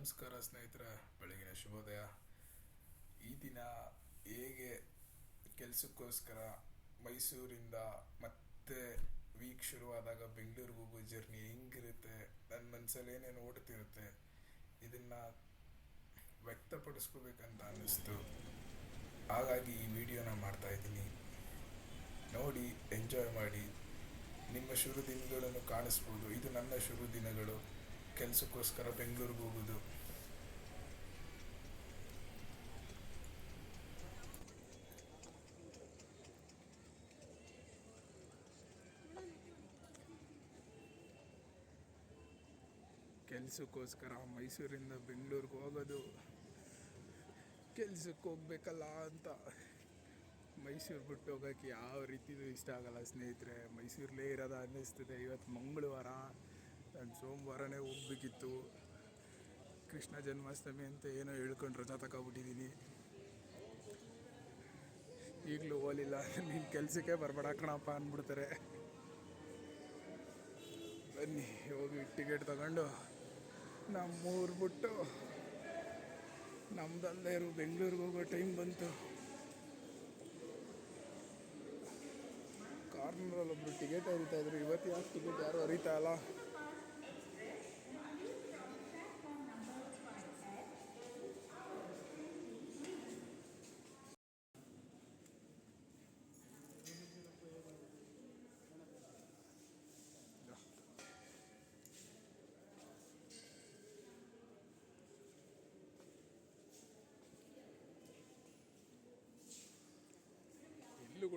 ನಮಸ್ಕಾರ ಸ್ನೇಹಿತರೆ, ಬೆಳಗಿನ ಶುಭೋದಯ. ಈ ದಿನ ಹೇಗೆ ಕೆಲಸಕ್ಕೋಸ್ಕರ ಮೈಸೂರಿಂದ ಮತ್ತೆ ವೀಕ್ ಶುರುವಾದಾಗ ಬೆಂಗಳೂರಿಗೆ ಹೋಗೋ ಜರ್ನಿ ಹೆಂಗಿರುತ್ತೆ ನನ್ನ ಮನಸ್ಸಲ್ಲಿ ಏನೇನು ಓಡ್ತಿರುತ್ತೆ, ಇದನ್ನು ವ್ಯಕ್ತಪಡಿಸ್ಕೋಬೇಕಂತ ಅನ್ನಿಸ್ತು. ಹಾಗಾಗಿ ಈ ವಿಡಿಯೋನ ಮಾಡ್ತಾ ಇದ್ದೀನಿ. ನೋಡಿ ಎಂಜಾಯ್ ಮಾಡಿ. ನಿಮ್ಮ ಶುರು ದಿನಗಳನ್ನು ಕಾಣಿಸ್ಬೋದು. ಇದು ನನ್ನ ಶುರು ದಿನಗಳು. ಕೆಲಸಕ್ಕೋಸ್ಕರ ಬೆಂಗಳೂರಿಗೆ ಹೋಗೋದು ಕೆಲಸಕ್ಕೋಸ್ಕರ ಮೈಸೂರಿಂದ ಬೆಂಗಳೂರಿಗೆ ಹೋಗೋದು, ಕೆಲ್ಸಕ್ಕೆ ಹೋಗ್ಬೇಕಲ್ಲ ಅಂತ ಮೈಸೂರು ಬಿಟ್ಟು ಹೋಗೋಕ್ಕೆ ಯಾವ ರೀತಿಯೂ ಇಷ್ಟ ಆಗಲ್ಲ ಸ್ನೇಹಿತರೆ. ಮೈಸೂರಲ್ಲೇ ಇರೋದ ಅನ್ನಿಸ್ತದೆ. ಇವತ್ತು ಮಂಗಳವಾರ, ನಾನು ಸೋಮವಾರನೇ ಹೋಗ್ಬೇಕಿತ್ತು. ಕೃಷ್ಣ ಜನ್ಮಾಷ್ಟಮಿ ಅಂತ ಏನೋ ಹೇಳ್ಕೊಂಡು ರಜಾ ತಗೊಬಿಟ್ಟಿದ್ದೀನಿ ಈಗಲೂ ಹೋಲಿಲ್ಲ ನೀನು ಕೆಲಸಕ್ಕೆ ಬರಬೇಡ ಕಣಪ್ಪ ಅಂದ್ಬಿಡ್ತಾರೆ. ಬನ್ನಿ, ಹೋಗಿ ಟಿಕೆಟ್ ತಗೊಂಡು ನಮ್ಮೂರು ಬಿಟ್ಟು ನಮ್ದಲ್ಲೇ ಇರು ಬೆಂಗಳೂರಿಗೆ ಹೋಗೋ ಟೈಮ್ ಬಂತು. ಕಾರ್ನರಲ್ಲಿ ಒಬ್ರು ಟಿಕೆಟ್ ಹರಿತಾ ಇದ್ರು. ಇವತ್ತು ಯಾಕೆ ಟಿಕೆಟ್ ಯಾರು ಹರಿತಾ ಇಲ್ಲ?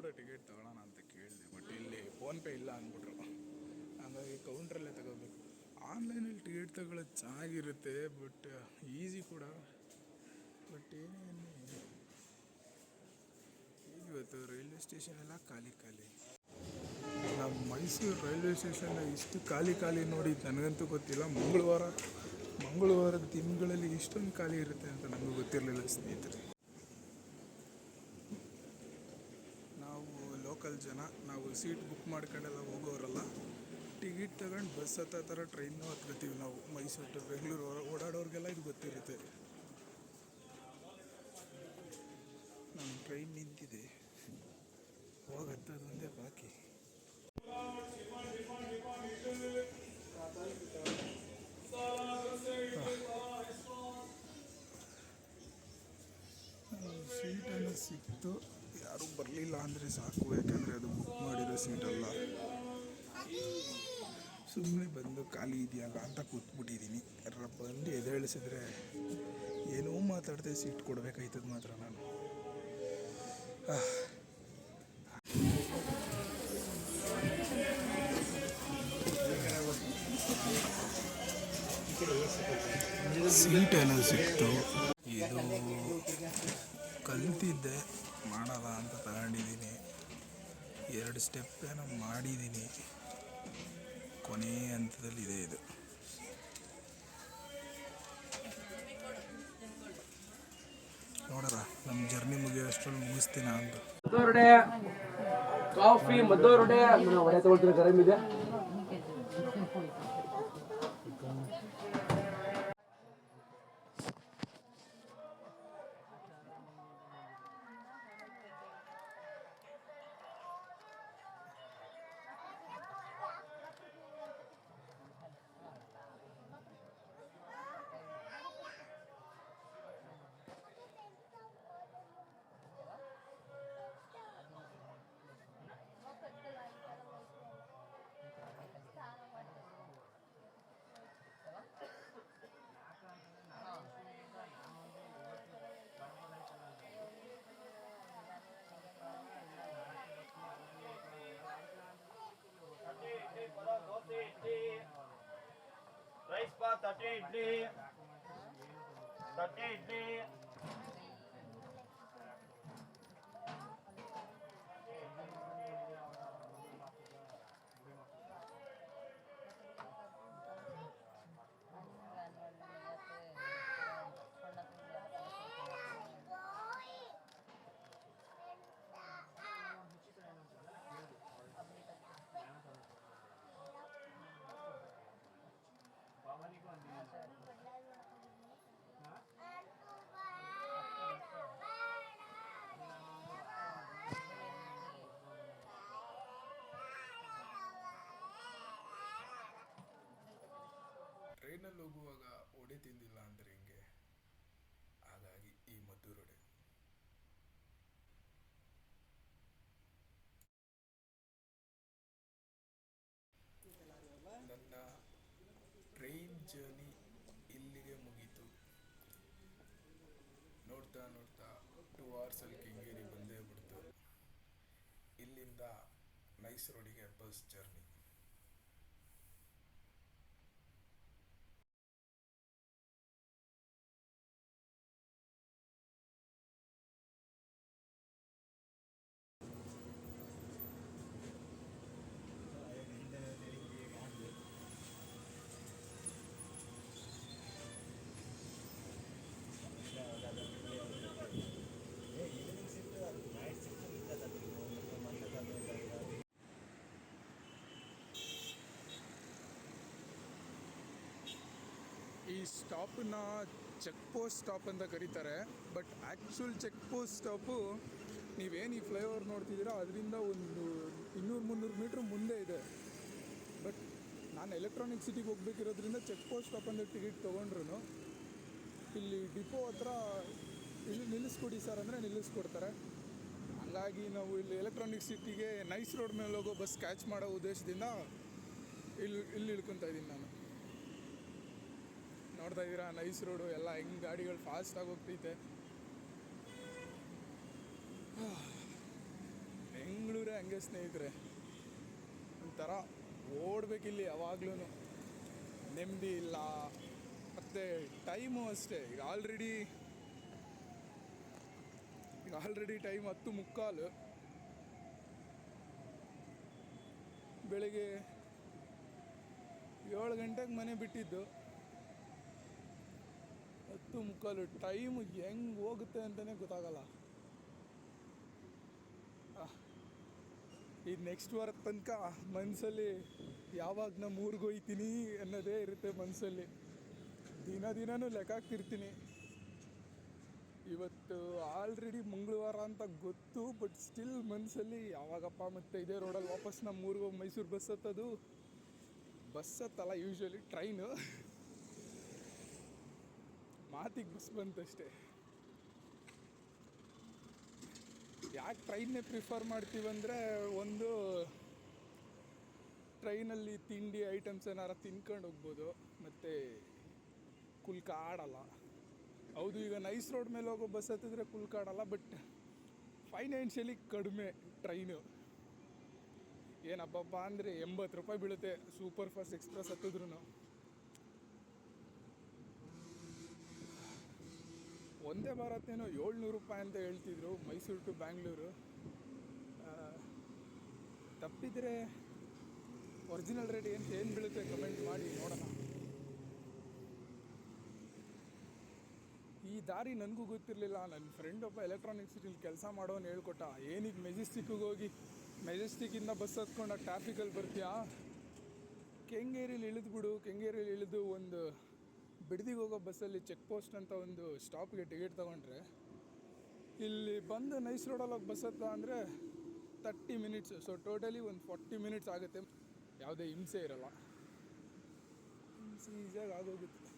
ಕೂಡ ಟಿಕೆಟ್ ತಗೊಳ್ಳೋಣ ಅಂತ ಕೇಳಿದೆ ಬಟ್ ಇಲ್ಲಿ ಫೋನ್ಪೇ ಇಲ್ಲ ಅಂದ್ಬಿಟ್ರು. ಹಾಗಾಗಿ ಕೌಂಟ್ರಲ್ಲೇ ತಗೋಬೇಕು. ಆನ್ಲೈನಲ್ಲಿ ಟಿಕೆಟ್ ತಗೊಳ್ಳೋದು ಚೆನ್ನಾಗಿರುತ್ತೆ ಬಟ್ ಈಸಿ ಕೂಡ. ಬಟ್ ಏನೇನು? ಇವತ್ತು ರೈಲ್ವೆ ಸ್ಟೇಷನ್ ಎಲ್ಲ ಖಾಲಿ ಖಾಲಿ? ನಮ್ಮ ಮೈಸೂರು ರೈಲ್ವೆ ಸ್ಟೇಷನ್ ಇಷ್ಟು ಖಾಲಿ ಖಾಲಿ ನೋಡಿ ನನಗಂತೂ ಗೊತ್ತಿಲ್ಲ. ಮಂಗಳವಾರ, ಮಂಗಳವಾರದ ದಿನಗಳಲ್ಲಿ ಇಷ್ಟೊಂದು ಖಾಲಿ ಇರುತ್ತೆ ಅಂತ ನನಗೂ ಗೊತ್ತಿರಲಿಲ್ಲ ಸ್ನೇಹಿತರೆ ನಾವು ಲೋಕಲ್ ಜನ ನಾವು ಸೀಟ್ ಬುಕ್ ಮಾಡ್ಕೊಂಡೆಲ್ಲ ಹೋಗೋರಲ್ಲ. ಟಿಕೆಟ್ ತಗೊಂಡು ಬಸ್ ಹತ್ತೋ ಥರ ಟ್ರೈನು ಹತ್ಕೋತೀವಿ ನಾವು. ಮೈಸೂರು ಟು ಬೆಂಗಳೂರು ಓಡಾಡೋರಿಗೆಲ್ಲ ಇದು ಗೊತ್ತಿರುತ್ತೆ. ನಮ್ಮ ಟ್ರೈನ್ ನಿಂತಿದೆ. ಹೋಗತ್ತದು ಒಂದೇ ಬಾಕಿ. ಸೀಟನ್ನು ಸಿಕ್ತು. ಯಾರೂ ಬರಲಿಲ್ಲ ಅಂದರೆ ಸಾಕು, ಯಾಕಂದರೆ ಅದು ಬುಕ್ ಮಾಡಿರೋ ಸೀಟಲ್ಲ ಸುಮ್ಮನೆ ಬಂದು ಖಾಲಿ ಇದೆಯಲ್ಲ ಅಂತ ಕೂತ್ಬಿಟ್ಟಿದ್ದೀನಿ ಯಾರ ಬಂದು ಎದೇಳಿಸಿದ್ರೆ ಏನೋ ಮಾತಾಡದೆ ಸೀಟ್ ಕೊಡಬೇಕಾಯ್ತದ ಮಾತ್ರ ನಾನು. ಸೀಟ್ ಏನೋ ಸಿಕ್ತು. ಇದು ಕಲ್ತಿದ್ದೆ. ಮಾಡಲ್ಲ ಅಂತ ತಗೊಂಡಿದ್ದೀನಿ. ಎರಡು ಸ್ಟೆಪ್ ಏನೋ ಮಾಡಿದ್ದೀನಿ. ಕೊನೆ ಹಂತದಲ್ಲಿದೆ ಇದು ನೋಡೋಣ ನಮ್ಮ ಜರ್ನಿ ಮುಗಿಯೋಷ್ಟ್ರಲ್ಲಿ ಮುಗಿಸ್ತೀನ ಅಂತ. ಕಾಫಿ ಮದ್ದೋರ್ಡೆ ಮನೆ ತಗೊಳ್ತೀರ ಗರಮ್ ಇದೆ. ಇಡ್ಲಿ ತಟ್ಟೆ ಇಡ್ಲಿ ಟ್ರೈನಲ್ಲಿ ಹೋಗುವಾಗ ಒಡೆ ತಿಂದಿಲ್ಲ ಅಂದರೆ ಹಿಂಗೆ? ಹಾಗಾಗಿ ಈ ಮದ್ದೂರೊಡೆ ನನ್ನ ಟ್ರೈನ್ ಜರ್ನಿ ಇಲ್ಲಿಗೆ ಮುಗೀತು. ನೋಡ್ತಾ ನೋಡ್ತಾ ಟೂ ಅವರ್ಸಲ್ಲಿ ಕೆಂಗೇರಿ ಬಂದೇ ಬಿಡ್ತು. ಇಲ್ಲಿಂದ ನೈಸ್ ರೋಡಿಗೆ ಬಸ್ ಜರ್ನಿ ಸ್ಟಾಪನ್ನ ಚೆಕ್ ಪೋಸ್ಟ್ ಸ್ಟಾಪ್ ಅಂತ ಕರೀತಾರೆ, but actual check post stop, ನೀವೇನು ಈ ಫ್ಲೈಓವರ್ ನೋಡ್ತಿದ್ದೀರಾ, ಅದರಿಂದ ಒಂದು ಇನ್ನೂರು ಮುನ್ನೂರು ಮೀಟ್ರ್ ಮುಂದೆ ಇದೆ. ಬಟ್ ನಾನು ಎಲೆಕ್ಟ್ರಾನಿಕ್ ಸಿಟಿಗೆ ಹೋಗ್ಬೇಕಿರೋದ್ರಿಂದ ಚೆಕ್ ಪೋಸ್ಟ್ ಸ್ಟಾಪ್ ಅಂದರೆ ಟಿಕೆಟ್ ತೊಗೊಂಡ್ರು ಇಲ್ಲಿ ಡಿಪೋ ಹತ್ರ ಇಲ್ಲಿ ನಿಲ್ಲಿಸ್ಕೊಡಿ ಸರ್ ಅಂದರೆ ನಿಲ್ಲಿಸ್ಕೊಡ್ತಾರೆ. ಹಂಗಾಗಿ ನಾವು ಇಲ್ಲಿ ಎಲೆಕ್ಟ್ರಾನಿಕ್ ಸಿಟಿಗೆ ನೈಸ್ ರೋಡ್ ಮೇಲೆ ಹೋಗೋ ಬಸ್ ಕ್ಯಾಚ್ ಮಾಡೋ ಉದ್ದೇಶದಿಂದ ಇಲ್ಲಿ ಇಲ್ಲಿ ಇಳ್ಕೊತಾ ಇದ್ದೀನಿ ನಾನು. ನೋಡ್ತಾ ಇದ್ದೀರಾ? ನೈಸ್ ರೋಡು, ಎಲ್ಲ ಹೆಂಗೆ ಗಾಡಿಗಳು ಫಾಸ್ಟಾಗಿ ಹೋಗ್ತೈತೆ. ಬೆಂಗಳೂರೇ ಹಂಗೆ ಸ್ನೇಹಿತರೆ. ಒಂಥರ ಓಡಬೇಕಿಲ್ಲಿ ಯಾವಾಗ್ಲೂ ನೆಮ್ಮದಿ ಇಲ್ಲ. ಮತ್ತು ಟೈಮು ಅಷ್ಟೇ. ಈಗ ಆಲ್ರೆಡಿ ಈಗ ಆಲ್ರೆಡಿ ಟೈಮ್ ಹತ್ತು ಮುಕ್ಕಾಲು. ಬೆಳಿಗ್ಗೆ ಏಳು ಗಂಟೆಗೆ ಮನೆ ಬಿಟ್ಟಿದ್ದು. ಹತ್ತು ಮುಕ್ಕಾಲು ಟೈಮ್ ಹೆಂಗೆ ಹೋಗುತ್ತೆ ಅಂತಲೇ ಗೊತ್ತಾಗಲ್ಲ. ಈ ನೆಕ್ಸ್ಟ್ ವಾರದ ತನಕ ಮನಸ್ಸಲ್ಲಿ ಯಾವಾಗ ನಮ್ಮ ಊರಿಗೆ ಹೋಯ್ತೀನಿ ಅನ್ನೋದೇ ಇರುತ್ತೆ ಮನಸ್ಸಲ್ಲಿ ದಿನ ದಿನಾನೂ ಲೆಕ್ಕ ಹಾಕ್ತಿರ್ತೀನಿ. ಇವತ್ತು ಆಲ್ರೆಡಿ ಮಂಗಳವಾರ ಅಂತ ಗೊತ್ತು ಬಟ್ ಸ್ಟಿಲ್ ಮನಸ್ಸಲ್ಲಿ ಯಾವಾಗಪ್ಪ ಮತ್ತೆ ಇದೇ ರೋಡಲ್ಲಿ ವಾಪಸ್ ನಮ್ಮ ಊರಿಗೆ ಹೋಗಿ ಮೈಸೂರು ಬಸ್ ಹತ್ತದು? ಬಸ್ ಹತ್ತಲ್ಲ ಯೂಶ್ವಲಿ ಟ್ರೈನು ಮಾತಿಗೆ ಬಸ್ ಬಂತಷ್ಟೇ. ಯಾಕೆ ಟ್ರೈನ್ನೇ ಪ್ರಿಫರ್ ಮಾಡ್ತೀವಂದರೆ ಒಂದು ಟ್ರೈನಲ್ಲಿ ತಿಂಡಿ ಐಟಮ್ಸ್ ಏನಾರ ತಿನ್ಕೊಂಡು ಹೋಗ್ಬೋದು, ಮತ್ತು ಕುಲ್ಕಾಡಲ್ಲ ಹೌದು, ಈಗ ನೈಸ್ ರೋಡ್ ಮೇಲೆ ಹೋಗೋ ಬಸ್ ಹತ್ತಿದ್ರೆ ಕುಲ್ಕಾಡಲ್ಲ ಬಟ್ ಫೈನಾನ್ಷಿಯಲಿ ಕಡಿಮೆ ಟ್ರೈನು ಏನಪ್ಪಪ್ಪ ಅಂದರೆ ಎಂಬತ್ತು ರೂಪಾಯಿ ಬೀಳುತ್ತೆ ಸೂಪರ್ ಫಾಸ್ಟ್ ಎಕ್ಸ್ಪ್ರೆಸ್ ಹತ್ತಿದ್ರು ಒಂದೇ ಭಾರತೇನೋ ಏಳ್ನೂರು ರೂಪಾಯಿ ಅಂತ ಹೇಳ್ತಿದ್ರು, ಮೈಸೂರು ಟು ಬ್ಯಾಂಗ್ಳೂರು. ತಪ್ಪಿದ್ರೆ ತಪ್ಪಿದರೆ ಒರಿಜಿನಲ್ ರೇಟ್ ಏನು ಏನು ಬೀಳುತ್ತೆ ಕಮೆಂಟ್ ಮಾಡಿ ನೋಡೋಣ. ಈ ದಾರಿ ನನಗೂ ಗೊತ್ತಿರಲಿಲ್ಲ. ನನ್ನ ಫ್ರೆಂಡ್ ಒಬ್ಬ ಎಲೆಕ್ಟ್ರಾನಿಕ್ ಸಿಟಿಲಿ ಕೆಲಸ ಮಾಡೋನು ಹೇಳ್ಕೊಟ್ಟ. ಏನೀಗ ಮೆಜೆಸ್ಟಿಕ್ಕಿಗೆ ಹೋಗಿ ಮೆಜೆಸ್ಟಿಕ್ಕಿಂದ ಬಸ್ ಹತ್ಕೊಂಡು ಟ್ರಾಫಿಕಲ್ಲಿ ಬರ್ತೀಯಾ? ಕೆಂಗೇರಿಲಿ ಇಳಿದ್ಬಿಡು. ಕೆಂಗೇರಿಲಿ ಇಳಿದು ಒಂದು ಬಿಡದಿಗೆ ಹೋಗೋ ಬಸ್ಸಲ್ಲಿ ಚೆಕ್ ಪೋಸ್ಟ್ ಅಂತ ಒಂದು ಸ್ಟಾಪ್ಗೆ ಟಿಕೆಟ್ ತೊಗೊಂಡ್ರೆ, ಇಲ್ಲಿ ಬಂದು ನೈಸ್ ರೋಡಲ್ಲಿ ಹೋಗಿ ಬಸ್ ಹತ್ತ ಅಂದರೆ ತರ್ಟಿ ಮಿನಿಟ್ಸ್ ಸೊ ಟೋಟಲಿ ಒಂದು ಫಾರ್ಟಿ ಮಿನಿಟ್ಸ್ ಆಗುತ್ತೆ. ಯಾವುದೇ ಹಿಂಸೆ ಇರಲ್ಲ. ಹಿಂಸೆ ಈಸಿಯಾಗಿ ಆಗೋಗುತ್ತೆ.